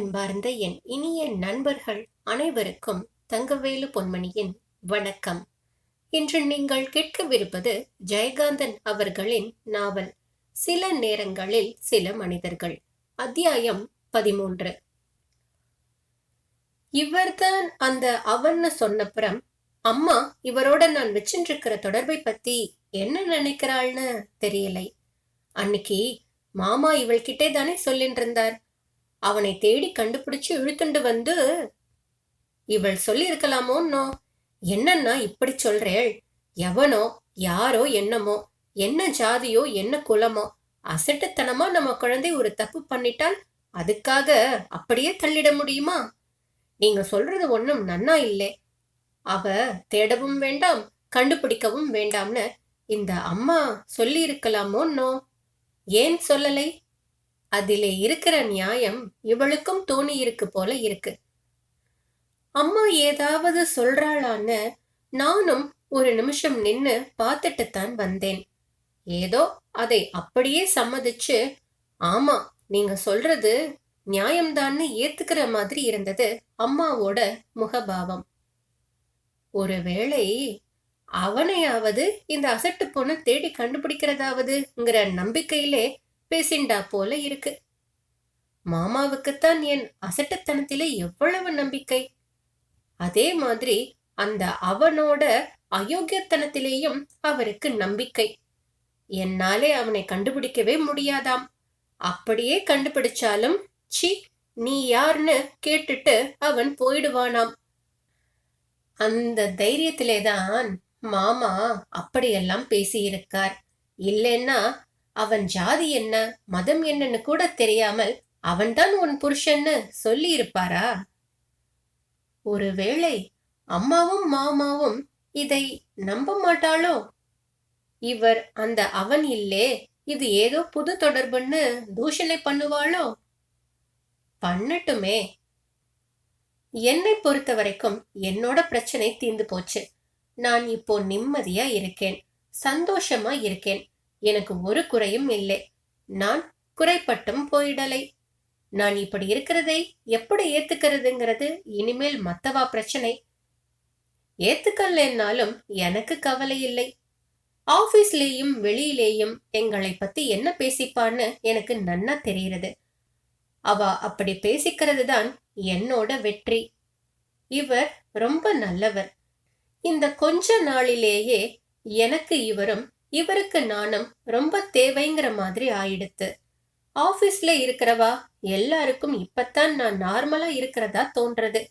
அன்பார்ந்த என் இனிய நண்பர்கள் அனைவருக்கும் தங்கவேலு பொன்மணியின் வணக்கம். இன்று நீங்கள் கேட்கவிருப்பது ஜெயகாந்தன் அவர்களின் நாவல் சில நேரங்களில் சில மனிதர்கள் அத்தியாயம் பதிமூன்று. இவர்தான் அந்த அவன்னு சொன்னப்புறம் அம்மா இவரோட நான் வச்சுருக்கிற தொடர்பை பத்தி என்ன நினைக்கிறாள்னு தெரியலை. அன்னைக்கு மாமா இவள்கிட்டே தானே சொல்லிட்டு இருந்தார் அவனை தேடி கண்டுபிடிச்சு இழுத்துண்டு வந்து இவள் சொல்லியிருக்கலாமோன்னோ? என்னன்னா இப்படி சொல்றேள்? எவனோ யாரோ என்னமோ என்ன ஜாதியோ என்ன குலமோ அசட்டுத்தனமா நம்ம குழந்தை ஒரு தப்பு பண்ணிட்டால் அதுக்காக அப்படியே தள்ளிட முடியுமா? நீங்க சொல்றது ஒன்றும் நன்னா இல்லை. அவ தேடவும் வேண்டாம் கண்டுபிடிக்கவும் வேண்டாம்னு இந்த அம்மா சொல்லி இருக்கலாமோன்னோ ஏன் சொல்லலை? அதிலே இருக்கிற நியாயம் இவளுக்கும் தோணி இருக்கு போல இருக்கு. அம்மா ஏதாவது சொல்றாளான்னு நானும் ஒரு நிமிஷம் நின்னு பார்த்துட்டு தான் வந்தேன். ஏதோ அதை அப்படியே சம்மதிச்சு ஆமா நீங்க சொல்றது நியாயம்தான்னு ஏத்துக்கிற மாதிரி இருந்தது அம்மாவோட முகபாவம். ஒருவேளை அவனையாவது இந்த அசட்டு பொண்ணை தேடி கண்டுபிடிக்கிறதாவதுங்கிற நம்பிக்கையிலே பேசிண்டா போல இருக்கு. மாமாவுக்குத்தான் என் அசட்டுத்தனத்திலே எவ்வளவு நம்பிக்கை. அதே மாதிரி அந்த அவனோட அயோக்கியத்தனத்திலேயும் அவருக்கு நம்பிக்கை. என்னாலே அவனை கண்டுபிடிக்கவே முடியாதாம். அப்படியே கண்டுபிடிச்சாலும் சி நீ யார்னு கேட்டுட்டு அவன் போயிடுவானாம். அந்த தைரியத்திலேதான் மாமா அப்படியெல்லாம் பேசியிருக்கார். இல்லைன்னா அவன் ஜாதி என்ன மதம் என்னன்னு கூட தெரியாமல் அவன்தான் உன் புருஷன்னு சொல்லி இருப்பாரா ஒருவேளை அம்மாவும் மாமாவும் இதை நம்ப மாட்டாளோ? இவர் அந்த அவன் இல்லே இது ஏதோ புது தொடர்புன்னு தூஷணை பண்ணுவாளோ? பண்ணட்டுமே. என்னை பொறுத்த வரைக்கும் என்னோட பிரச்சனை தீர்ந்து போச்சு. நான் இப்போ நிம்மதியா இருக்கேன் சந்தோஷமா இருக்கேன். எனக்கு ஒரு குறையும் இல்லை. நான் குறைப்பட்டும் போயிடலை. நான் இப்படி இருக்கிறதை எப்படி ஏத்துக்கிறதுங்கிறது இனிமேல் மத்தவா பிரச்சனை. ஏத்துக்கலன்னாலும் எனக்கு கவலை இல்லை. ஆபீஸ்லேயும் வெளியிலேயும் எங்களை பத்தி என்ன பேசிப்பான்னு எனக்கு நன்னா தெரிகிறது. அவ அப்படி பேசிக்கிறது தான் என்னோட வெற்றி. இவர் ரொம்ப நல்லவர். இந்த கொஞ்ச நாளிலேயே எனக்கு இவரும் இவருக்கு நாணம் ரொம்ப தேவைங்கிற மாதிரி ஆயிடுத்து. ஆபீஸ்ல இருக்கிறவா? எல்லாருக்கும் இப்பத்தான் நான் நார்மலா இருக்கிறதா தோன்றது.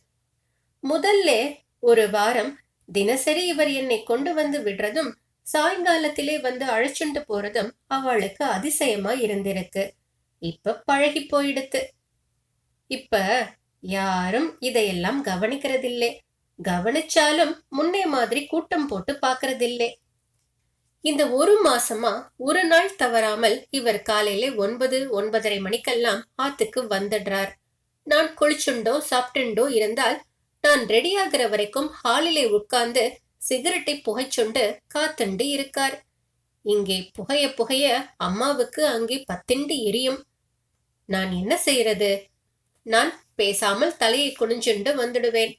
முதல்ல ஒரு வாரம் தினசரி இவர் என்னை கொண்டு வந்து விடுறதும் சாயங்காலத்திலே வந்து அழைச்சுண்டு போறதும் அவளுக்கு அதிசயமா இருந்திருக்கு. இப்ப பழகி போயிடுத்து. இப்ப யாரும் இதையெல்லாம் கவனிக்கிறதில்லை. கவனிச்சாலும் முன்னே மாதிரி கூட்டம் போட்டு பாக்குறதில்லை. இந்த ஒரு மாசமா ஒரு நாள் தவறாமல் இவர் காலையில ஒன்பது ஒன்பதரை மணிக்கெல்லாம் ஆத்துக்கு வந்துடுறார். நான் குளிச்சுண்டோ சாப்பிட்டுண்டோ இருந்தால் நான் ரெடியாகிற வரைக்கும் ஹாலிலே உட்கார்ந்து சிகரெட்டை புகைச்சுண்டு காத்துண்டு இருக்கார். இங்கே புகைய புகைய அம்மாவுக்கு அங்கே பத்திண்டு எரியும். நான் என்ன செய்யறது? நான் பேசாமல் தலையை குனிஞ்சுண்டு வந்துடுவேன்.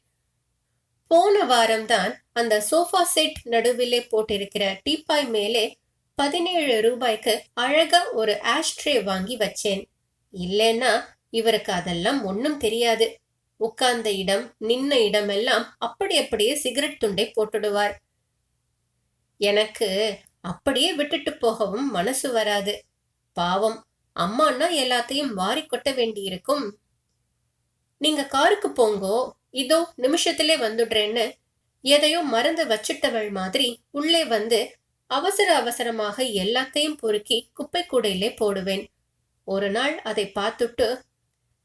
போன வாரம்தான் அந்த சோஃபா செட் நடுவிலே போட்டிருக்கிற டீப்பாய் மேலே பதினேழு ரூபாய்க்கு அழகா ஒரு ஆஷ்ட்ரே வாங்கி வச்சேன். இல்லைன்னா இவருக்கு அதெல்லாம் ஒன்றும் தெரியாது. உட்கார்ந்த இடம் நின்ன இடமெல்லாம் அப்படி அப்படியே சிகரெட் துண்டை போட்டுடுவார். எனக்கு அப்படியே விட்டுட்டு போகவும் மனசு வராது. பாவம் அம்மான்னா எல்லாத்தையும் வாரி கொட்ட வேண்டியிருக்கும். நீங்க காருக்கு போங்கோ. இதோ நிமிஷத்திலே வந்துடுறேன்னு எதையோ மறந்து வச்சிட்டவள் மாதிரி உள்ளே வந்து அவசர அவசரமாக எல்லாத்தையும் பொறுக்கி குப்பை கூடையிலே போடுவேன். ஒரு நாள் அதை பார்த்துட்டு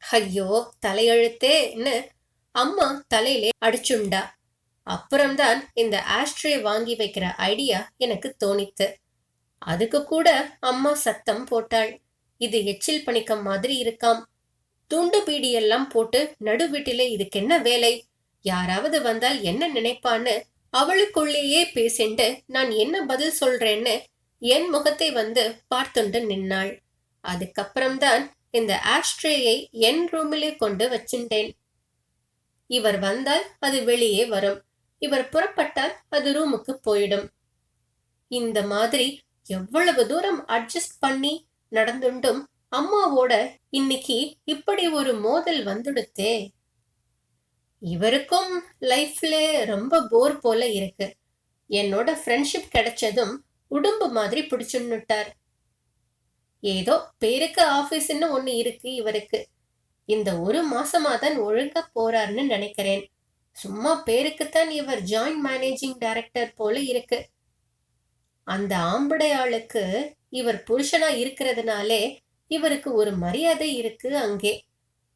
ஐயோ தலையெழுத்தேன்னு அம்மா தலையிலே அடிச்சுண்டா. அப்புறம்தான் இந்த ஆஸ்ட்ரே வாங்கி வைக்கிற ஐடியா எனக்கு தோணித்து. அதுக்கு கூட அம்மா சத்தம் போட்டாள். இது எச்சில் பணிக்கம் மாதிரி இருக்காம். துண்டு பீடியெல்லாம் போட்டு நடு வீட்டிலே இதுக்கு என்ன வேலை? யாராவது வந்தால் என்ன நினைப்பான்னு அவளுக்குள்ளேயே பேசிண்டு நான் என்ன பதில் சொல்றேன்னு என் முகத்தை வந்து பார்த்துண்டு நின்னாள். அதுக்கப்புறம்தான் இந்த ஆஷ்ட்ரேயை என் ரூமிலே கொண்டு வச்சின்றேன் இவர் வந்தால் அது வெளியே வரும். இவர் புறப்பட்டால் அது ரூமுக்கு போயிடும். இந்த மாதிரி எவ்வளவு தூரம் அட்ஜஸ்ட் பண்ணி நடந்துண்டும் அம்மாவோட இன்னைக்கு இப்படி ஒரு மோதல் வந்துடுத்தே. இவருக்கும் லைஃப்ல ரொம்ப போர் போல இருக்கு. என்னோட ஃப்ரெண்ட்ஷிப் கிடைச்சதும் உடம்பு மாதிரி பிடிச்சுன்னுட்டார். ஏதோ பேருக்கு ஆபீஸ்ன்னு ஒண்ணு இருக்கு இவருக்கு. இந்த ஒரு மாசமா தான் ஒழுங்கா போறாருன்னு நினைக்கிறேன். சும்மா பேருக்குத்தான் இவர் ஜாயிண்ட் மேனேஜிங் டைரக்டர் போல இருக்கு. அந்த ஆம்படை ஆளுக்கு இவர் புருஷனா இருக்கிறதுனாலே இவருக்கு ஒரு மரியாதை இருக்கு அங்கே.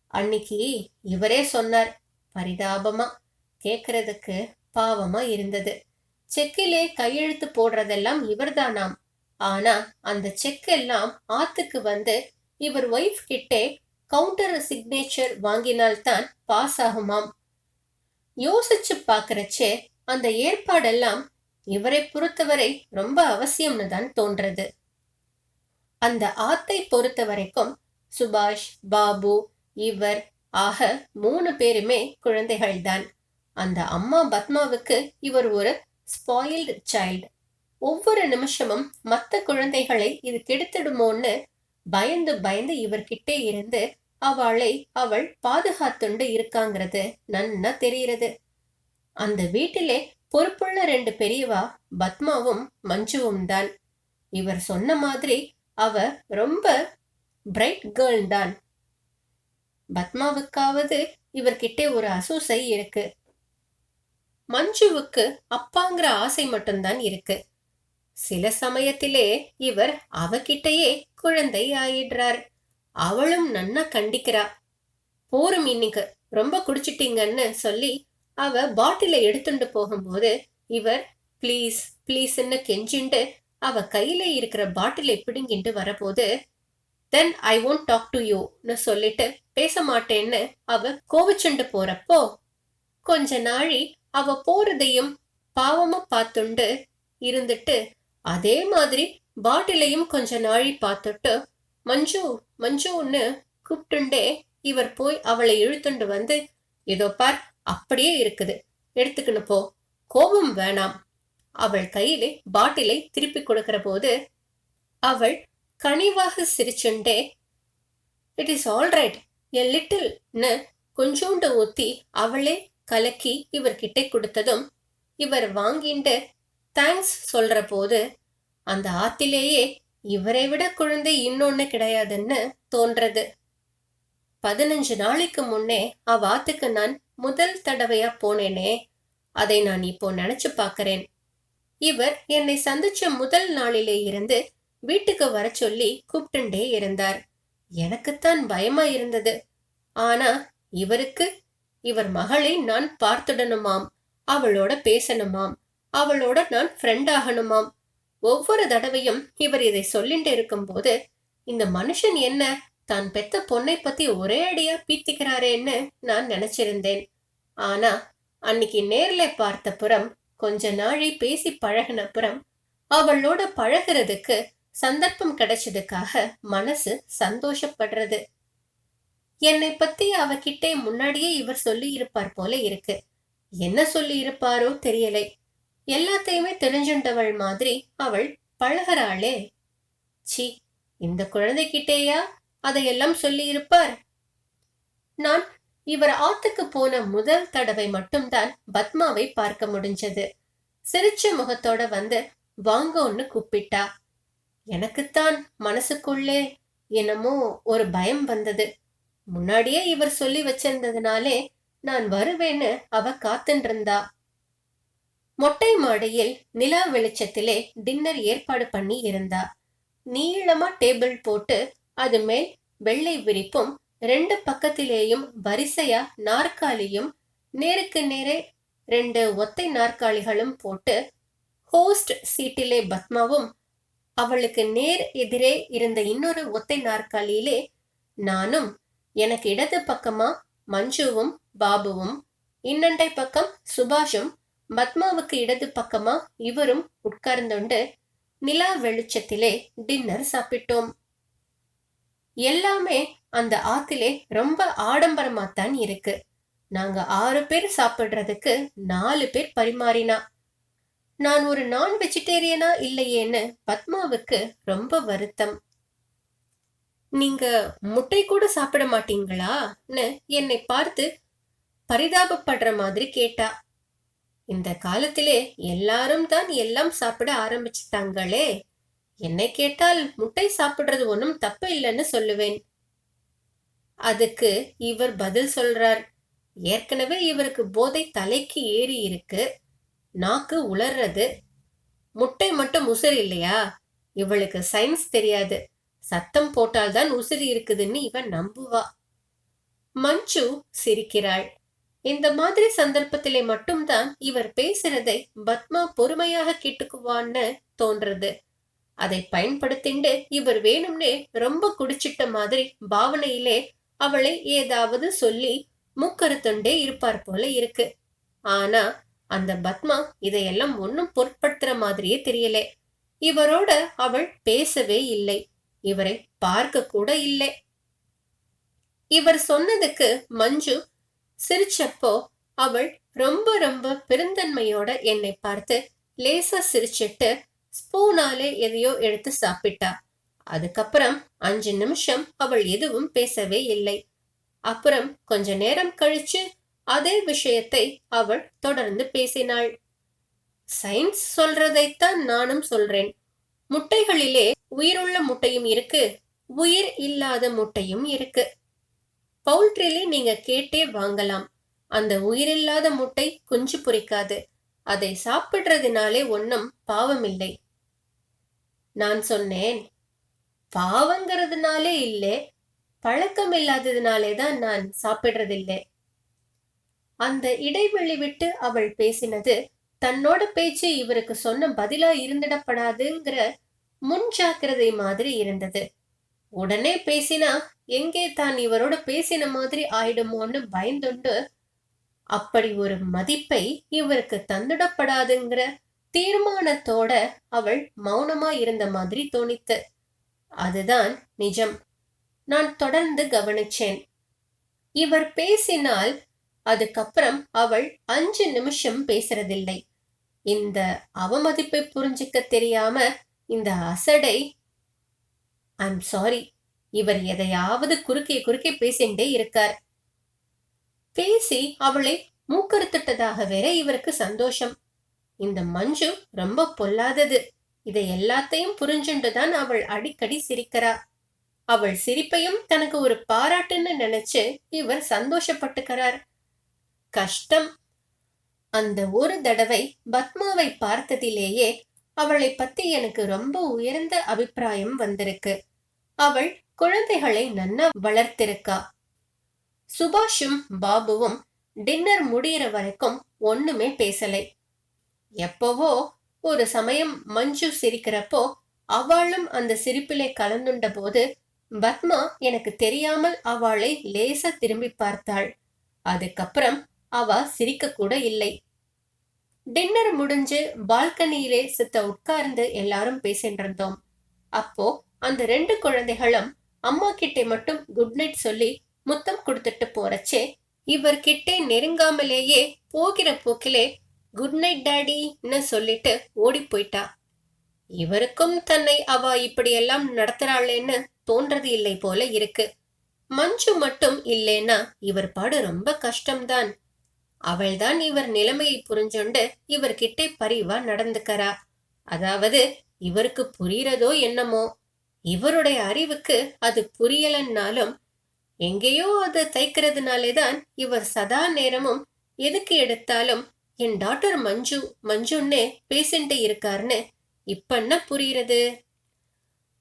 அன்னைக்கு இவரே சொன்னார் பரிதாபமா? கேக்குறதுக்கு பாவமா இருந்தது. செக்கிலே கையெழுத்து போடுறதெல்லாம் இவர்தானாம். ஆனா அந்த செக் எல்லாம் ஆத்துக்கு வந்து இவர் ஒய்ஃப் கிட்டே கவுண்டர் சிக்னேச்சர் வாங்கினால்தான் பாஸ் ஆகுமாம் யோசிச்சு பாக்குறச்சே அந்த ஏற்பாடெல்லாம் இவரை பொறுத்தவரை ரொம்ப அவசியம்னு தான் தோன்றது. அந்த ஆத்தை பொறுத்த வரைக்கும் சுபாஷ் பாபு இவர் ஆக மூணு பேருமே குழந்தைகள்தான். அந்த அம்மா பத்மாவுக்கு இவர் ஒரு ஸ்பாயில்டு சைல்டு ஒவ்வொரு நிமிஷமும் மத்த குழந்தைகளை இது கெடுத்துடுமோன்னு பயந்து பயந்து இவர்கிட்டே இருந்து அவளை அவள் பாதுகாத்துண்டு இருக்காங்கிறது நன்னா தெரிகிறது. அந்த வீட்டிலே பொறுப்புள்ள ரெண்டு பெரியவா பத்மாவும் மஞ்சுவும் தான் இவர் சொன்ன மாதிரி அவ ரொம்ப பிரைட் கேர்ள் தான். பத்மாவுக்காவது இவர்கிட்ட ஒரு அசூசை இருக்கு. மஞ்சுவுக்கு அப்பாங்கிற ஆசை மட்டும்தான் இருக்கு. சில சமயத்திலே இவர் அவகிட்டயே குழந்தை ஆயிடுறார். அவளும் நன்னா கண்டிக்கிறா. போரும் இன்னைக்கு ரொம்ப குடிச்சிட்டீங்கன்னு சொல்லி அவ பாட்டில எடுத்துட்டு போகும்போது இவர் ப்ளீஸ் ப்ளீஸ்ன்னு கெஞ்சிண்டு அவ கையில இருக்கிற பாட்டிலை பிடுங்கிட்டு வரபோது then I won't talk to யூன்னு சொல்லிட்டு பேச மாட்டேன்னு அவ கோவிச்சுண்டு போறப்போ கொஞ்ச நாழி அவ போறதையும் பாவமா பார்த்துண்டு இருந்துட்டு அதே மாதிரி பாட்டிலையும் கொஞ்ச நாழி பார்த்துட்டு மஞ்சு மஞ்சுன்னு கூப்பிட்டுண்டே இவர் போய் அவளை இழுத்துண்டு வந்து இதோ பார் அப்படியே இருக்குது எடுத்துக்கணும் போ கோபம் வேணாம் அவள் கையிலே பாட்டிலை திருப்பி கொடுக்கிற போது அவள் கனிவாக சிரிச்சுண்டே it is all right a லிட்டில்னு கொஞ்சோண்டு ஊத்தி அவளே கலக்கி இவர்கிட்ட கொடுத்ததும் இவர் வாங்கிண்டு தேங்க்ஸ் சொல்ற போது அந்த ஆத்திலேயே இவரை விட குழந்தை இன்னொன்னு கிடையாதுன்னு தோன்றது. பதினஞ்சு நாளைக்கு முன்னே அவ ஆத்துக்கு நான் முதல் தடவையா போனேனே அதை நான் இப்போ நினைச்சு பார்க்கறேன். இவர் என்னை சந்திச்ச முதல் நாளிலே இருந்து வீட்டுக்கு வர சொல்லி கூப்பிட்டுண்டே இருந்தார். எனக்குத்தான் பயமா இருந்தது ஆனா இவருக்கு இவர் மகளை நான் பார்த்துடணுமாம் அவளோட பேசணுமாம் அவளோட நான் ஃப்ரெண்ட் ஆகணுமாம். ஒவ்வொரு தடவையும் இவர் இதை சொல்லிட்டு இருக்கும்போது இந்த மனுஷன் என்ன தான் பெத்த பொண்ணை பத்தி ஒரே அடியா பீத்திக்கிறாரேன்னு நான் நினைச்சிருந்தேன். ஆனா அன்னைக்கு நேர்ல பார்த்த புறம் கொஞ்ச நாளை பேசி பழகினப்புறம் அவளோட பழகிறதுக்கு சந்தர்ப்பம் கிடைச்சதுக்காக மனசு சந்தோஷப்படுறது. என்னை பத்தி அவகிட்டே முன்னாடியே இவர் சொல்லி இருப்பார் போல இருக்கு. என்ன சொல்லி இருப்பாரோ தெரியலை. எல்லாத்தையுமே தெரிஞ்சுண்டவள் மாதிரி அவள் பழகிறாளே. சி இந்த குழந்தைகிட்டேயா? அதையெல்லாம் சொல்லி இருப்பார் நான் இவர் ஆத்துக்கு போன முதல் தடவை மட்டும்தான் பத்மாவை பார்க்க முடிஞ்சது. சிரிச்ச முகத்தோட வந்து வாங்கோன்னு கூப்பிட்டா. எனக்குத்தான் மனசுக்குள்ளே என்னமோ ஒரு பயம் வந்தது. முன்னாடியே இவர் சொல்லி வச்சிருந்ததுனாலே நான் வருவேன்னு அவ காத்துட்டு இருந்தா மொட்டை மாடியில் நிலா வெளிச்சத்திலே டின்னர் ஏற்பாடு பண்ணி இருந்தா. நீளமா டேபிள் போட்டு அது மேல் வெள்ளை விரிப்பும் ரெண்டு பக்கத்திலேயும் வரிசையா நாற்காலியும் நேருக்கு நேரே ரெண்டு ஒத்தை நாற்காலிகளும் போட்டு ஹோஸ்ட் சீட்டிலே பத்மாவும் அவளுக்கு நேர் எதிரே இருந்த இன்னொரு ஒத்தை நாற்காலியிலே நானும் எனக்கு இடது பக்கமா மஞ்சுவும் பாபுவும் இன்னண்டை பக்கம் சுபாஷும் பத்மாவுக்கு இடது பக்கமா இவரும் உட்கார்ந்துண்டு நிலா வெளிச்சத்திலே டின்னர் சாப்பிட்டோம். எல்லாமே அந்த ஆத்திலே ரொம்ப ஆடம்பரமா தான் இருக்கு. நாங்க ஆறு பேர் சாப்பிடுறதுக்கு நாலு பேர் பரிமாறினா. நான் ஒரு நான் வெஜிடேரியனா இல்லையேன்னு பத்மாவுக்கு ரொம்ப வருத்தம். நீங்க முட்டை கூட சாப்பிட மாட்டீங்களான்னு என்னை பார்த்து பரிதாபப்படுற மாதிரி கேட்டா. இந்த காலத்திலே எல்லாரும் தான் எல்லாம் சாப்பிட ஆரம்பிச்சிட்டாங்களே. என்னை கேட்டால் முட்டை சாப்பிடுறது ஒன்றும் தப்பு இல்லைன்னு சொல்லுவேன். அதுக்கு இவர் பதில் சொல்றார். ஏற்கனவே இவருக்கு போதை தலைக்கு ஏறி இருக்கு. நாக்கு உலர்றது. முட்டை மட்டும் உசுறு இல்லையா? இவளுக்கு சயின்ஸ் தெரியாது. சத்தம் போட்டால்தான் உசுறு இருக்குதுன்னு இவன் நம்புவா. மஞ்சு சிரிக்கிறாள். இந்த மாதிரி சந்தர்ப்பத்திலே மட்டும்தான் இவர் பேசுறதை பத்மா பொறுமையாக கேட்டுக்குவான்னு தோன்றது. அதை பயன்படுத்திண்டு இவர் வேணும்னே ரொம்ப குடிச்சிட்ட மாதிரி பாவனையிலே அவளை ஏதாவது சொல்லி முக்கருத்தொண்டே இருப்பார் போல இருக்கு. ஆனா அந்த பத்மா இதையெல்லாம் ஒன்னும் பொருட்படுத்துற மாதிரியே தெரியல. இவரோட அவள் பேசவே இல்லை. இவரை பார்க்க கூட இல்லை. இவர் சொன்னதுக்கு மஞ்சு சிரிச்சப்போ அவள் ரொம்ப ரொம்ப பெருந்தன்மையோட என்னை பார்த்து லேசா சிரிச்சிட்டு ஸ்பூனாலே எதையோ எடுத்து சாப்பிட்டா. அதுக்கப்புறம் அஞ்சு நிமிஷம் அவள் எதுவும் பேசவே இல்லை. அப்புறம் கொஞ்ச நேரம் கழிச்சு அதே விஷயத்தை அவள் தொடர்ந்து பேசினாள். சயின்ஸ் சொல்றதைத்தான் நானும் சொல்றேன். முட்டைகளிலே உயிருள்ள முட்டையும் இருக்கு உயிர் இல்லாத முட்டையும் இருக்கு. பவுல்ட்ரிலே நீங்க கேட்டே வாங்கலாம். அந்த உயிரில்லாத முட்டை குஞ்சு பொறிக்காது அதை சாப்பிடுறதுனாலே ஒன்னும் பாவமில்லை. நான் சொன்னேன். பாவங்கிறதுனாலே இல்லை பழக்கம் இல்லாததுனாலே தான் நான் சாப்பிடுறதில்லை. அந்த இடைவெளி விட்டு அவள் பேசினது தன்னோட பேச்சு இவருக்கு சொன்ன பதிலா இருந்திடப்படாதுங்கிற முன் ஜாக்கிரதை மாதிரி இருந்தது. உடனே பேசினா எங்கே தான் இவரோட பேசின மாதிரி ஆயிடுமோன்னு பயந்துண்டு அப்படி ஒரு மதிப்பை இவருக்கு தந்துடப்படாதுங்கிற தீர்மானத்தோட அவள் மௌனமா இருந்த மாதிரி தோணித்து அதுதான் நிஜம். நான் தொடர்ந்து கவனிச்சேன். இவர் பேசினால் அதுக்கப்புறம் அவள் அஞ்சு நிமிஷம் பேசுறதில்லை. இந்த அவமதிப்பை புரிஞ்சிக்க தெரியாம இந்த அசடை ஐம் சாரி இவர் எதையாவது குறுக்கே குறுக்கே பேசிண்டே இருக்கார். பேசி அவளை மூக்கறுத்துட்டதாக வேற இவருக்கு சந்தோஷம். இந்த மஞ்சு ரொம்ப பொல்லாதது. இதை எல்லாத்தையும் புரிஞ்சுண்டுதான் அவள் அடிக்கடி சிரிக்கிறா. அவள் சிரிப்பையும் தனக்கு ஒரு பாராட்டுன்னு நினைச்சு இவர் சந்தோஷப்பட்டுக்கிறார். கஷ்டம். அந்த ஒரு தடவை பத்மாவை பார்த்ததிலேயே அவளை பத்தி எனக்கு ரொம்ப உயர்ந்த அபிப்பிராயம் வந்திருக்கு. அவள் குழந்தைகளை நன்னா வளர்த்திருக்கா. சுபாஷும் பாபுவும் டின்னர் முடியிற வரைக்கும் ஒண்ணுமே பேசலை. எப்பவோ ஒரு சமயம் மஞ்சு சிரிக்கிறப்போ அவளும் அந்த சிரிப்பிலே கலந்துண்ட போது பத்மா எனக்கு தெரியாமல் அவளை லேசா திரும்பி பார்த்தாள். அதுக்கப்புறம் அவ சிரிக்க கூட இல்லை. டின்னர் முடிஞ்சு பால்கனியிலே சித்த உட்கார்ந்து எல்லாரும் பேசிட்டு இருந்தோம் அப்போ அந்த ரெண்டு குழந்தைகளும் அம்மா கிட்டே மட்டும் குட் நைட் சொல்லி முத்தம் கொடுத்துட்டு போறச்சே இவர்கிட்டே நெருங்காமலேயே போகிற போக்கிலே குட் நைட் டேடின்னு சொல்லிட்டு ஓடி போயிட்டா. இவருக்கும் தன்னை அவ இப்படியெல்லாம் நடத்துறாளேன்னு தோன்றது இல்லை போல இருக்கு. மஞ்சு மட்டும் இல்லேன்னா இவர் பாடு ரொம்ப கஷ்டம்தான். அவள்தான் இவர் நிலைமையை புரிஞ்சுண்டு இவர்கிட்ட பரிவா நடந்துக்கறா. அதாவது இவருக்கு புரியறதோ என்னமோ. இவருடைய அறிவுக்கு அது புரியலன்னாலும் எங்கேயோ அது தைக்கிறதுனாலேதான் இவர் சதா நேரமும் எதுக்கு எடுத்தாலும் என் டாக்டர் மஞ்சு மஞ்சுன்னே பேசிண்டே இருக்காருன்னு இப்ப என்ன புரியுறது?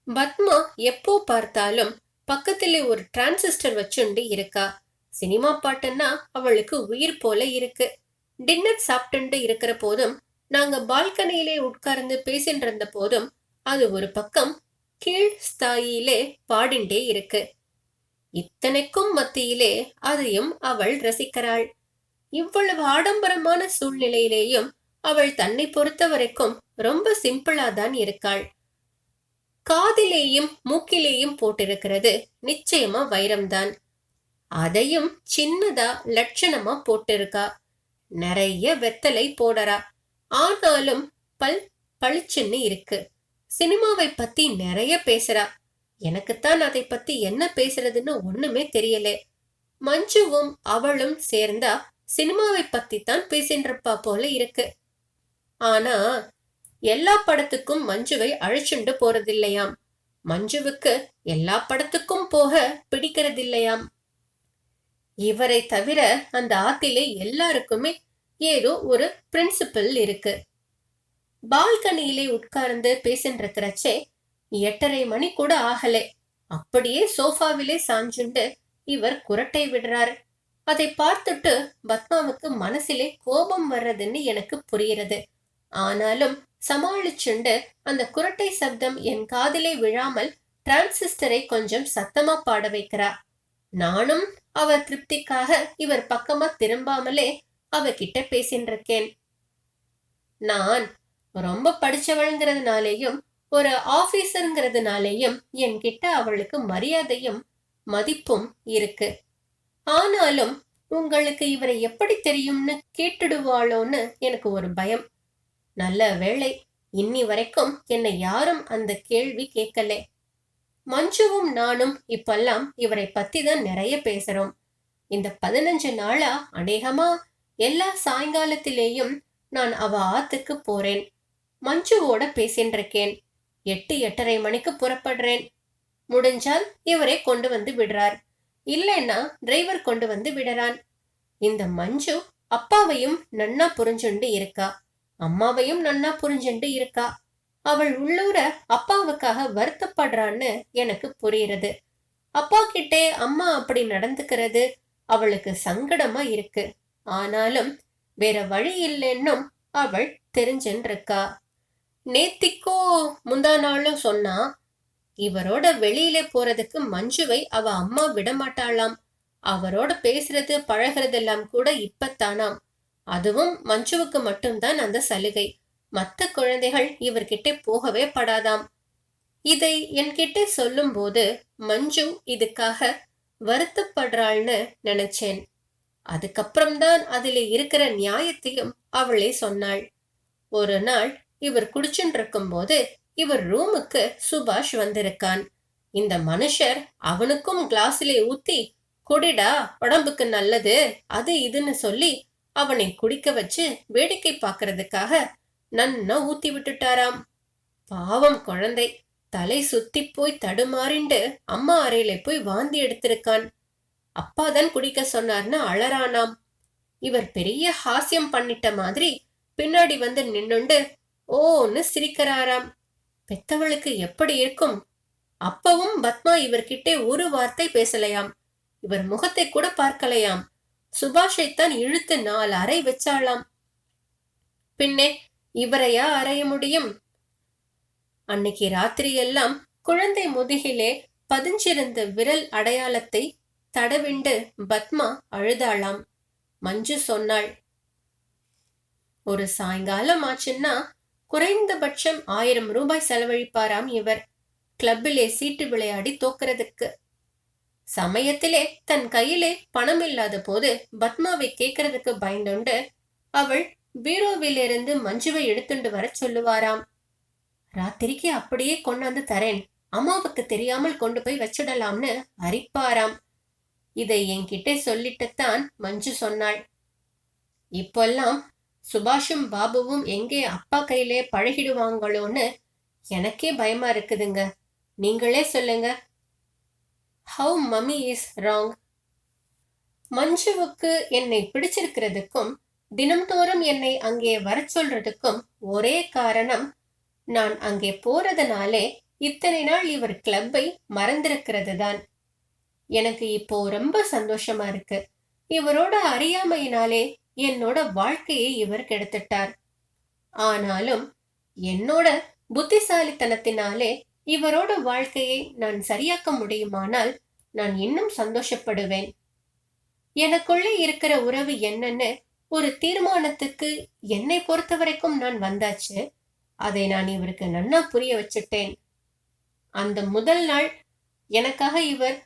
பத்மா எப்போ பார்த்தாலும் பக்கத்திலே ஒரு டிரான்சிஸ்டர் வச்சுண்டு இருக்கா? சினிமா பாட்டுன்னா அவளுக்கு உயிர் போல இருக்கு. டின்னர் சாப்பிட்டு இருக்கிற போதும் நாங்க பால்கனியிலே உட்கார்ந்து பேசிட்டு இருந்த போதும் அது ஒரு பக்கம் கீழ் ஸ்தாயிலே பாடிண்டே இருக்கு. இத்தனைக்கும் மத்தியிலே அதையும் அவள் ரசிக்கிறாள். இவ்வளவு ஆடம்பரமான சூழ்நிலையிலேயும் அவள் தன்னை பொறுத்த வரைக்கும் ரொம்ப சிம்பிளா தான் இருக்காள். காதிலேயும் மூக்கிலேயும் போட்டிருக்கிறது நிச்சயமா வைரம்தான். அதையும் சின்னதா லட்சணமா போட்டிருக்கா. நிறைய வெத்தலை போடறா. ஆனாலும் பல் பளிச்சுன்னு இருக்கு. சினிமாவை பத்தி நிறைய பேசுறா. எனக்குத்தான் அதை பத்தி என்ன பேசுறதுன்னு ஒண்ணுமே தெரியல. மஞ்சுவும் அவளும் சேர்ந்தா சினிமாவை பத்தி தான் பேசின்றப்பா போல இருக்கு. ஆனா எல்லா படத்துக்கும் மஞ்சுவை அழைச்சுண்டு போறதில்லையாம். மஞ்சுவுக்கு எல்லா படத்துக்கும் போக பிடிக்கிறதில்லையாம். இவரை தவிர அந்த ஆத்திலே எல்லாருக்குமே ஏதோ ஒரு பிரின்சிபல் இருக்கு. பால்கனியிலே உட்கார்ந்து பேசின்றிருக்கிறச்சே எட்டரை மணி கூட ஆகலே. அப்படியே சோஃபாவிலே சாஞ்சுண்டு இவர் குரட்டை விடுறார். அதை பார்த்துட்டு பத்மாவுக்கு மனசிலே கோபம் வர்றதுன்னு எனக்கு புரிகிறது. ஆனாலும் சமாளிச்சுண்டு அந்த குரட்டை சப்தம் என் காதிலே விழாமல் டிரான்சிஸ்டரை கொஞ்சம் சத்தமா பாட வைக்கிறா நானும் அவர் திருப்திக்காக இவர் பக்கமா திரும்பாமலே அவகிட்ட பேசின்னு இருக்கேன் நான் ரொம்ப படிச்சவள்ங்கிறதுனாலேயும் ஒரு ஆபீசருங்கிறதுனாலேயும் என்கிட்ட அவளுக்கு மரியாதையும் மதிப்பும் இருக்கு. ஆனாலும் உங்களுக்கு இவரை எப்படி தெரியும்னு கேட்டுடுவாளோன்னு எனக்கு ஒரு பயம். நல்ல வேளை இன்னி வரைக்கும் என்னை யாரும் அந்த கேள்வி கேட்கல. மஞ்சுவும் நானும் இப்பெல்லாம் இவரை பத்தி தான் நிறைய பேசுறோம். இந்த பதினஞ்சு நாளா அநேகமா எல்லா சாயங்காலத்திலேயும் நான் அவ ஆத்துக்கு போறேன். மஞ்சுவோட பேசின்னு இருக்கேன் எட்டு எட்டரை மணிக்கு புறப்படுறேன். முடிஞ்சால் இவரை கொண்டு வந்து விடுறார். இல்லைன்னா டிரைவர் கொண்டு வந்து விடறான். இந்த மஞ்சு அப்பாவையும் நன்னா புரிஞ்சுண்டு இருக்கா? அம்மாவையும் நன்னா புரிஞ்சுண்டு இருக்கா? அவள் உள்ளூர அப்பாவுக்காக வருத்தப்படுறான்னு எனக்கு புரியுறது அப்பா கிட்டே அம்மா அப்படி நடந்துக்கிறது அவளுக்கு சங்கடமா இருக்கு. ஆனாலும் வேற வழி இல்லைன்னும் அவள் தெரிஞ்சுன்னு இருக்கா நேத்திக்கோ முந்தா நாளும் சொன்னா இவரோட வெளியில போறதுக்கு மஞ்சுவை அவ அம்மா விடமாட்டாளாம். அவரோட பேசுறது பழகிறதெல்லாம் கூட இப்பத்தானாம். அதுவும் மஞ்சுவுக்கு மட்டும்தான் அந்த சலுகை. மத்த குழந்தைகள் இவர்கிட்ட போகவே படாதாம். இதை என்கிட்ட சொல்லும்போது மஞ்சு இதுக்காக வருத்தப்படுறாள்னு நினைச்சேன். அதுக்கப்புறம்தான் அதில் இருக்கிற நியாயத்தையும் அவளே சொன்னாள். ஒரு நாள் இவர் குடிச்சுட்டு இருக்கும்போது இவர் ரூமுக்கு சுபாஷ் வந்திருக்கான். இந்த மனுஷர் அவனுக்கும் கிளாஸிலே ஊத்தி குடிடா உடம்புக்கு நல்லது அது இதுன்னு சொல்லி அவனை குடிக்க வச்சு வேடிக்கை பார்க்கறதுக்காக நன்னா ஊத்தி விட்டுட்டாராம். பாவம் குழந்தை தலை சுத்தி போய் தடுமாறிண்டு அம்மா அறையில போய் வாந்தி எடுத்திருக்கான். அப்பாதான் குடிக்க சொன்னார்னு அழறானாம். இவர் பெரிய ஹாஸ்யம் பண்ணிட்ட மாதிரி பின்னாடி வந்து நின்னுண்டு ஓன்னு சிரிக்கிறாராம். பெத்தவளுக்கு எப்படி இருக்கும்? அப்பவும் பத்மா இவர்கிட்டே ஒரு வார்த்தை பேசலையாம். இவர் முகத்தை கூட பார்க்கலையாம். சுபாஷைத்தான் இழுத்து நாலு அறை வச்சாளாம். பின்னே இவரையா அறைய முடியும்? அன்னைக்கு ராத்திரி எல்லாம் குழந்தை முதுகிலே பதிஞ்சிருந்த விரல் அடையாளத்தை தடவிண்டு பத்மா அழுதாளாம். மஞ்சு சொன்னாள் ஒரு சாயங்காலம் ஆச்சுன்னா குறைந்தபட்சம் ஆயிரம் ரூபாய் செலவழிப்பாராம் இவர். கிளப்பிலே சீட்டு விளையாடி தோக்கிறதுக்கு. சமயத்திலே தன் கையிலே பணம் இல்லாத போது பத்மாவை கேட்கறதுக்கு பயந்துண்டு அவள் பீரோவிலிருந்து மஞ்சுவை எடுத்துண்டு வர சொல்லுவாராம். ராத்திரிக்கு அப்படியே கொண்டாந்து தரேன். அம்மாவுக்கு தெரியாமல் கொண்டு போய் வச்சிடலாம்னு அரிப்பாராம். இதை என்கிட்ட சொல்லிட்டுத்தான் மஞ்சு சொன்னாள். இப்பெல்லாம் சுபாஷும் பாபுவும் எங்கே அப்பா கையிலே பழகிடுவாங்களோன்னு எனக்கே பயமா இருக்குதுங்க. நீங்களே சொல்லுங்க. ஹவு மம்மி இஸ் ராங் மஞ்சுவுக்கு என்னை பிடிச்சிருக்கிறதுக்கும் தினம்தோறும் என்னை அங்கே வர சொல்றதுக்கும் ஒரே காரணம் நான் அங்கே போறதுனாலே இத்தனை நாள் இவர் கிளப்பை மறந்திருக்கிறது தான் எனக்கு இப்போ ரொம்ப சந்தோஷமா இருக்கு. இவரோட அறியாமையினாலே என்னோட வாழ்க்கையை இவர் கெடுத்துட்டார். ஆனாலும் என்னோட புத்திசாலித்தனத்தினாலே இவரோட வாழ்க்கையை நான் சரியாக்க முடியுமானால் நான் இன்னும் சந்தோஷப்படுவேன். எனக்குள்ளே இருக்கிற உறவு என்னன்னு ஒரு தீர்மானத்துக்கு என்னை பொறுத்த வரைக்கும் நான் வந்தாச்சு. அதை நான் இவருக்கு நன்னா புரிய வச்சுட்டேன். அந்த முதல் நாள் எனக்காக இவர்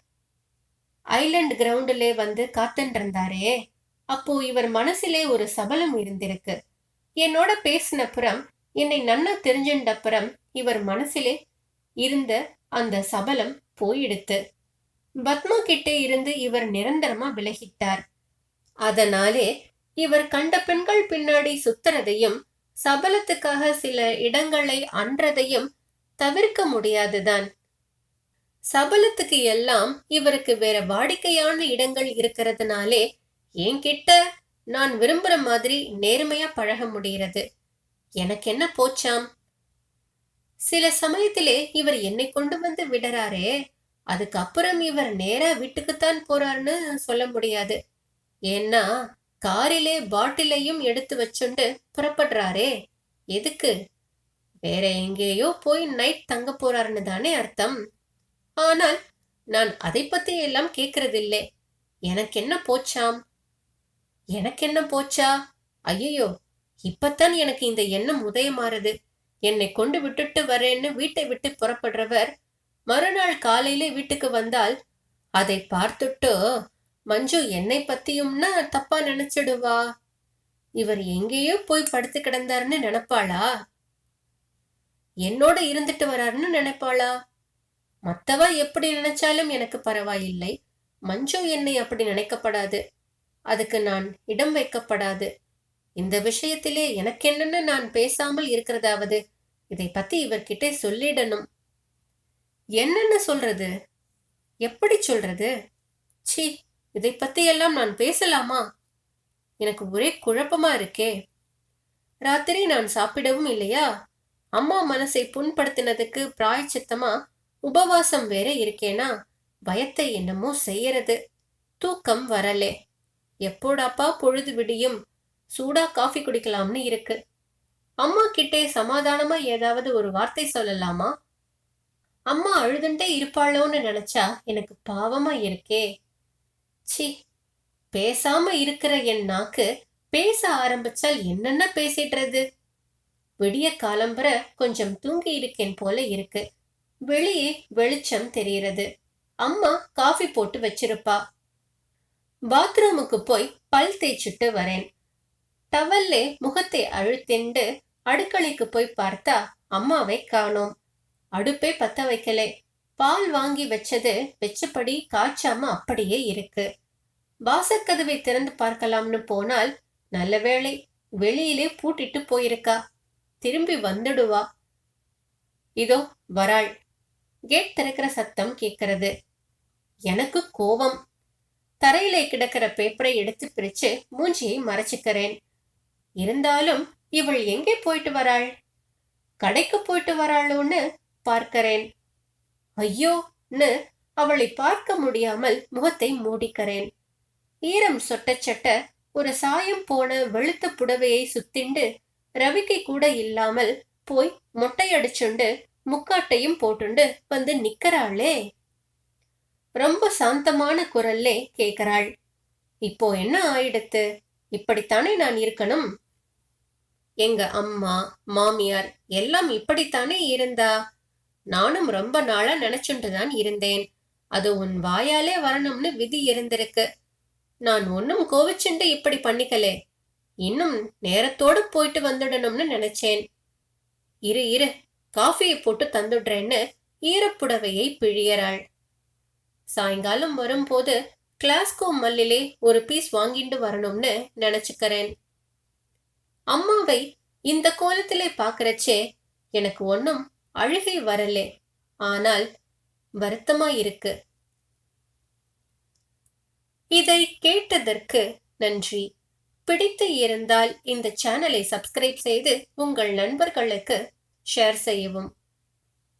ஐலண்ட் கிரவுண்டிலே வந்து காத்துட்டு இருந்தாரே அப்போ இவர் மனசிலே ஒரு சபலம் இருந்திருக்கு. என்னோட பேசினப்புறம் என்னை நன்னா தெரிஞ்சின்றப்புறம் இவர் மனசிலே இருந்த அந்த சபலம் போயிடுத்து. பத்மா கிட்டே இருந்து இவர் நிரந்தரமா விலகிட்டார். அதனாலே இவர் கண்ட பெண்கள் பின்னாடி சுத்துறதையும் சபலத்துக்காக சில இடங்களை அன்றதையும் தவிர்க்க முடியாதுதான். சபலத்துக்கு எல்லாம் இவருக்கு வேற வாடிக்கையான இடங்கள் இருக்கிறதுனாலே என்கிட்ட நான் விரும்புற மாதிரி நேர்மையா பழக முடிகிறது. எனக்கு என்ன போச்சாம்? சில சமயத்திலே இவர் என்னை கொண்டு வந்து விடுறாரே அதுக்கப்புறம் இவர் நேரா வீட்டுக்குத்தான் போறாருன்னு சொல்ல முடியாது. ஏன்னா காரிலே பாட்டிலையும் எடுத்து வச்சுண்டு புறப்படுறாரே எதுக்கு? வேற எங்கேயோ போய் நைட் தங்க போறாருன்னு தானே அர்த்தம். ஆனால் நான் அதை பத்தி எல்லாம் கேக்குறதில்லை. எனக்கு என்ன போச்சாம்? எனக்கு என்ன போச்சா? ஐயையோ இப்பத்தான் எனக்கு இந்த எண்ணம் உதயமாறுது என்னை கொண்டு விட்டுட்டு வரேன்னு வீட்டை விட்டு புறப்படுறவர் மறுநாள் காலையிலே வீட்டுக்கு வந்தால் அதை பார்த்துட்டு மஞ்சு என்னை பத்தியும்னா தப்பா நினைச்சிடுவா? இவர் எங்கேயோ போய் படுத்து கிடந்தாருன்னு நினைப்பாளா? என்னோட இருந்துட்டு வராருன்னு நினைப்பாளா? மத்தவா எப்படி நினைச்சாலும் எனக்கு பரவாயில்லை. மஞ்சு என்னை அப்படி நினைக்கப்படாது. அதுக்கு நான் இடம் வைக்கப்படாது. இந்த விஷயத்திலே எனக்கு என்னென்ன நான் பேசாமல் இருக்கிறதாவது இதை பத்தி இவர்கிட்ட சொல்லிடணும். என்னென்ன சொல்றது? எப்படி சொல்றது? சி இதை பத்தியெல்லாம் நான் பேசலாமா? எனக்கு ஒரே குழப்பமா இருக்கே. ராத்திரி நான் சாப்பிடவும் இல்லையா? அம்மா மனசை புண்படுத்தினதுக்கு பிராய்ச்சித்தமா உபவாசம் வேற இருக்கேனா? பயத்தை என்னமோ செய்யறது. தூக்கம் வரலே. எப்போடாப்பா பொழுது விடியும்? சூடா காஃபி குடிக்கலாம்னு இருக்கு. அம்மா கிட்டே சமாதானமா ஏதாவது ஒரு வார்த்தை சொல்லலாமா? அம்மா அழுதுண்டே இருப்பாளோன்னு நினைச்சா எனக்கு பாவமா இருக்கே. சி பேசாம இருக்கிற என் நாக்கு பேச ஆரம்பிச்சால் என்னென்ன பேசிடுறது? விடிய காலம்பர கொஞ்சம் தூங்கி இருக்கேன் போல இருக்கு. வெளியே வெளிச்சம் தெரிகிறது. அம்மா காஃபி போட்டு வச்சிருப்பா. பாத்ரூமுக்கு போய் பல் தேய்ச்சிட்டு வரேன். டவல்லே முகத்தை அழுத்திண்டு அடுக்களைக்கு போய் பார்த்தா அம்மாவை காணோம். அடுப்பே பத்த வைக்கலே. பால் வாங்கி வச்சது வெச்சபடி காய்ச்சாம அப்படியே இருக்கு. வாசக்கதவை திறந்து பார்க்கலாம்னு போனால் நல்ல வேளை வெளியிலே பூட்டிட்டு போயிருக்கா. திரும்பி வந்துடுவா. இதோ வராள். கேட் திறக்கிற சத்தம் கேட்கிறது. எனக்கு கோபம் தரையில கிடக்கிற பேப்பரை எடுத்து பிரிச்சு மூஞ்சியை மறைச்சுக்கிறேன். இருந்தாலும் இவள் எங்கே போயிட்டு வராள்? கடைக்கு போயிட்டு வராளோன்னு பார்க்கிறேன். ஐயோன்னு அவளை பார்க்க முடியாமல் முகத்தை மூடிக்கிறேன். ஈரம் சொட்டச்சட்ட ஒரு சாயம் போன வெளுத்த புடவையை சுத்திண்டு ரவிக்கை கூட இல்லாமல் போய் மொட்டையடிச்சுண்டு முக்காட்டையும் போட்டுண்டு வந்து நிக்கறாளே. ரொம்ப சாந்தமான குரல்லே கேக்குறாள் இப்போ என்ன ஆயிடுத்து? இப்படித்தானே நான் இருக்கணும்? எங்க அம்மா மாமியார் எல்லாம் இப்படித்தானே இருந்தா? நானும் ரொம்ப நாளா நினைச்சுட்டு தான் இருந்தேன். அது உன் வாயாலே வரணும்னு விதி இருந்திருக்கு. நான் ஒன்னும் கோவிச்சுண்டு இப்படி பண்ணிக்கலே. இன்னும் நேரத்தோடு போயிட்டு வந்துடணும்னு நினைச்சேன். இரு இரு காஃபியை போட்டு தந்துடுறேன்னு ஈரப்புடவையை பிழியறாள். சாயங்காலம் வரும்போது கிளாஸ்கோ மல்லிலே ஒரு பீஸ் வாங்கிட்டு வரணும்னு நினைச்சுக்கிறேன். அம்மாவை இந்த கோலத்திலே பாக்குறச்சே எனக்கு ஒன்னும் அழுகை வரலே. ஆனால் வருத்தமா இருக்கு இதை கேட்டதற்கு நன்றி. பிடித்து இருந்தால் இந்த சேனலை சப்ஸ்கிரைப் செய்து உங்கள் நண்பர்களுக்கு ஷேர் செய்யவும்.